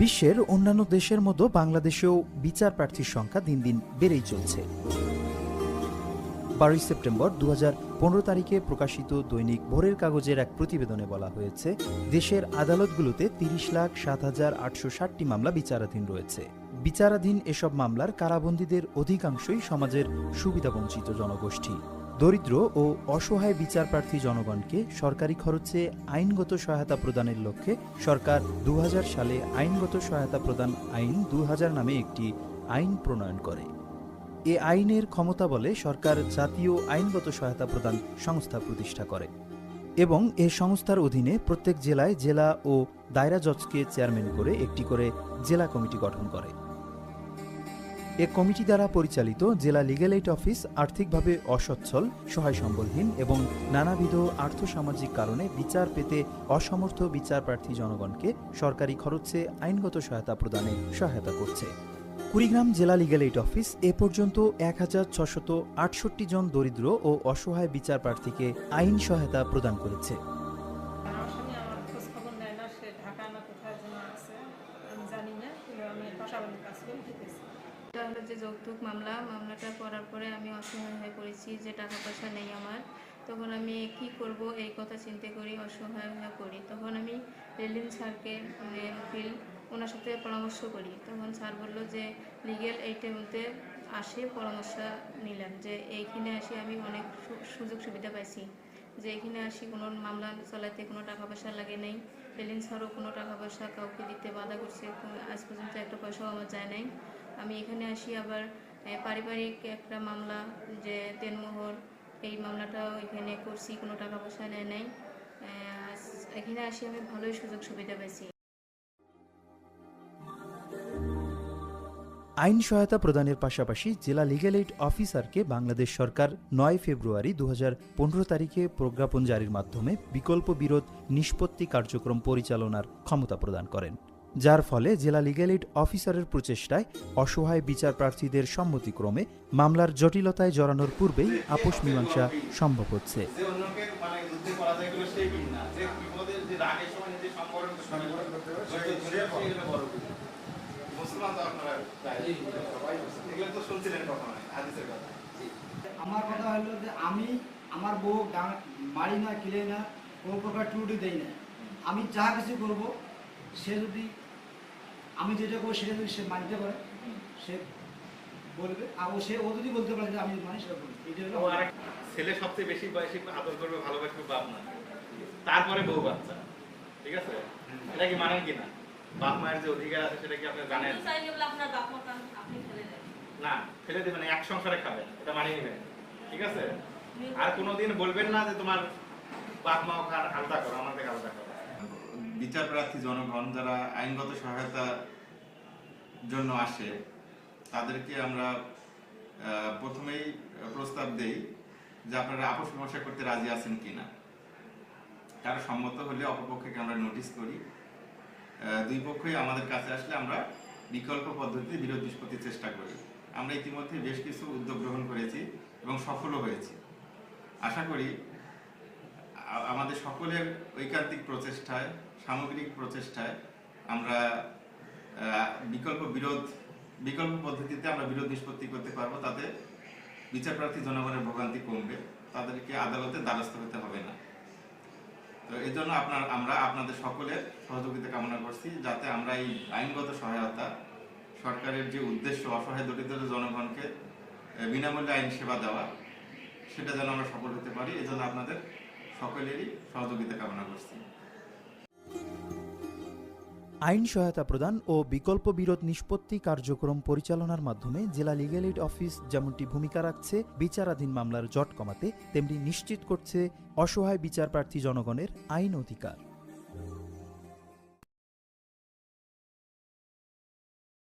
বিশ্বের অন্যান্য দেশের মতো বাংলাদেশেও বিচার প্রার্থীর সংখ্যা দিন দিন বেড়েই চলছে। বারোই সেপ্টেম্বর দু পনেরো তারিখে প্রকাশিত দৈনিক ভোরের কাগজের এক প্রতিবেদনে বলা হয়েছে, দেশের আদালতগুলোতে তিরিশ লাখ সাত হাজার আটশো ষাটটি মামলা বিচারাধীন রয়েছে। বিচারাধীন এসব মামলার কারাবন্দীদের অধিকাংশই সমাজের সুবিধাবঞ্চিত জনগোষ্ঠী। দরিদ্র ও অসহায় বিচার প্রার্থী জনগণকে সরকারি খরচে আইনগত সহায়তা প্রদানের লক্ষ্যে সরকার দু হাজার সালে আইনগত সহায়তা প্রদান আইন দু হাজার নামে একটি আইন প্রণয়ন করে। এ আইনের ক্ষমতা বলে সরকার জাতীয় আইনগত সহায়তা প্রদান সংস্থা প্রতিষ্ঠা করে এবং এ সংস্থার অধীনে প্রত্যেক জেলায় জেলা ও দায়রা জজকে চেয়ারম্যান করে একটি করে জেলা কমিটি গঠন করে। এ কমিটি দ্বারা পরিচালিত জেলা লিগ্যাল এইড অফিস আর্থিকভাবে অসচ্ছল সহায় সম্বলহীন এবং নানাবিধ আর্থসামাজিক কারণে বিচার পেতে অসমর্থ বিচার প্রার্থী জনগণকে সরকারি খরচে আইনগত সহায়তা প্রদানে সহায়তা করছে। কুড়িগ্রাম জেলা লিগ্যাল এইড অফিস এ পর্যন্ত এক হাজার ছশত আটষট্টি জন দরিদ্র ও অসহায় বিচার প্রার্থীকে আইন সহায়তা প্রদান করেছে। হলো যে যৌতুক মামলা, মামলাটা করার পরে আমি অসহায় হয়ে পড়েছি যে টাকা পয়সা নেই আমার। তখন আমি কি করব এই কথা চিন্তা করি অসহায় হয়ে পড়ি। তখন আমি রেলিন স্যারকে মানে উকিল, ওনার সাথে পরামর্শ করি। তখন স্যার বলল যে, লিগেল এইটের মধ্যে আসে পরামর্শ নিলাম যে, এইখানে আসি আমি অনেক সুযোগ সুবিধা পাইছি। যে এখানে আসি কোনো মামলা চালাতে কোনো টাকা পয়সা লাগে নাই। রেলিন স্যারও কোনো টাকা পয়সা কাউকে দিতে বাধা করছে। আজ পর্যন্ত একটা পয়সাও আমার যায় নাই। আমি এখানে আসি আবার পারিবারিক একটা মামলা যে দেনমোহর এই মামলাটাও এখানে করছি, কোনো টাকা পয়সা নেয় নাই। এখানে আসি আমি, ভালোই সুযোগ সুবিধা পেয়েছি আইন সহায়তা প্রদানের পাশাপাশি জেলা লিগ্যাল এইড অফিসারকে বাংলাদেশ সরকার নয় ফেব্রুয়ারি দু হাজার পনেরো তারিখে প্রজ্ঞাপন জারির মাধ্যমে বিকল্প বিরোধ নিষ্পত্তি কার্যক্রম পরিচালনার ক্ষমতা প্রদান করেন। যার ফলে জেলা লিগ্যাল এইড অফিসারের প্রচেষ্টায় অসহায় বিচার প্রার্থীদের সম্মতিক্রমে মামলার জটিলতায় জড়ানোর পূর্বেই আপোষ মীমাংসা সম্ভব হচ্ছে। যে অন্যকে মানে যুদ্ধে পরাজয় করল সেই বীর না যে বিপদের যে রাগের সময় যে সংবরণ করতে হবে সেগুলো বড় বীর। মুসলমান তো আপনারা প্রায় এগুলো তো শুনছিলেন কখনো হাদিসের কথা। আমার কথা হলো যে আমি আমার বউ মারি না কিলে না কোনো প্রকার ত্রুটি দেই না। আমি যা কিছু করব সে যদি আমি যেটা করব সেটা যদি সে মানতে পারে সে বলবে আর সে ও যদি বলতে পারে যে আমি মানি সেটা বলবে। এটা হলো আরেক ছেলে সবচেয়ে বেশি বয়সে আদর করবে ভালোবাসবে বাপ না তারপরে বউ বাচ্চা ঠিক আছে? এটা কি মানেন কি না? বাপ মায়ের যে অধিকার আছে সেটা কি আপনি জানেন? না ফেলে দেবেন এক সংসারে খাবেন এটা মানিয়ে নেবেন ঠিক আছে? আর কোনোদিন বলবেন না যে তোমার বাপ মা আলাদা করো আমাদের আলাদা করো। বিচার প্রার্থী জনগণ যারা আইনগত সহায়তার জন্য আসে, তাদেরকে আমরা প্রথমেই প্রস্তাব দেই যে আপনারা আপস মীমাংসা করতে রাজি আছেন কিনা। তারা সম্মত হলে অপরপক্ষকে আমরা নোটিশ করি। দুই পক্ষই আমাদের কাছে আসলে আমরা বিকল্প পদ্ধতিতে বিরোধ নিষ্পত্তির চেষ্টা করি। আমরা ইতিমধ্যে বেশ কিছু উদ্যোগ গ্রহণ করেছি এবং সফলও হয়েছি। আশা করি আমাদের সকলের ঐকান্তিক প্রচেষ্টায় সামগ্রিক প্রচেষ্টায় আমরা বিকল্প বিরোধ, বিকল্প পদ্ধতিতে আমরা বিরোধ নিষ্পত্তি করতে পারব। তাতে বিচার প্রার্থী জনগণের ভোগান্তি কমবে। তাদেরকে আদালতে দ্বারস্থ হতে হবে না। তো এই জন্য আপনার, আমরা আপনাদের সকলের সহযোগিতা কামনা করছি, যাতে আমরা এই আইনগত সহায়তা, সরকারের যে উদ্দেশ্য, অসহায় দরিদ্র জনগণকে বিনামূল্যে আইন সেবা দেওয়া, সেটা যেন আমরা সফল হতে পারি এই জন্য আপনাদের সকলেরই সহযোগিতা কামনা করছি। আইন সহায়তা প্রদান ও বিকল্প বিরোধ নিষ্পত্তি কার্যক্রম পরিচালনার মাধ্যমে জেলা লিগ্যাল এইড অফিস যেমনটি ভূমিকা রাখছে, বিচারাধীন মামলার জট কমাতে, তেমনি নিশ্চিত করছে অসহায় বিচারপ্রার্থী জনগণের আইন অধিকার।